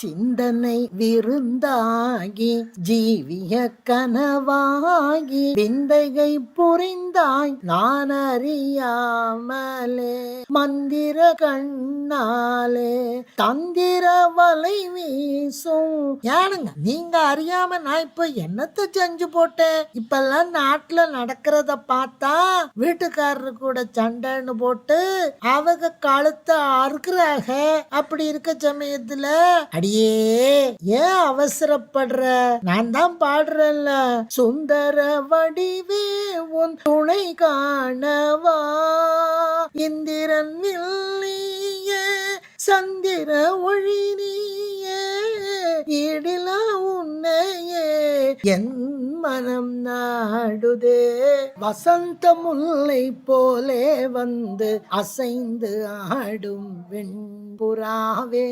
சிந்தனை விருந்தாகி ஜீவிய கனவாகி விந்தைகை புரிந்தாய் நான் அறியாமலே மந்திர கண்ணாலே தந்திர வலை வீசும். ஏனுங்க நீங்க அறியாம நான் இப்ப என்னத்த செஞ்சு போட்டேன்? இப்பெல்லாம் நாட்டுல நடக்கிறத பார்த்தா வீட்டுக்காரரு கூட சண்டைன்னு போட்டு அவங்க கழுத்தை அறுக்குறாங்க அப்படி இருக்க சமயத்துல அடியே ஏன் அவசரப்படுற? நான் தான் பாடுறேன்ல. சுந்தர வடிவே உன் துணை காணவா? இந்திரன் வில்லிய சந்திர ஒளி நீயே ஈடிலா உன்னையே என் மனம் நாடுதே. வசந்த முல்லை போலே வந்து அசைந்து ஆடும் வெண்புறாவே.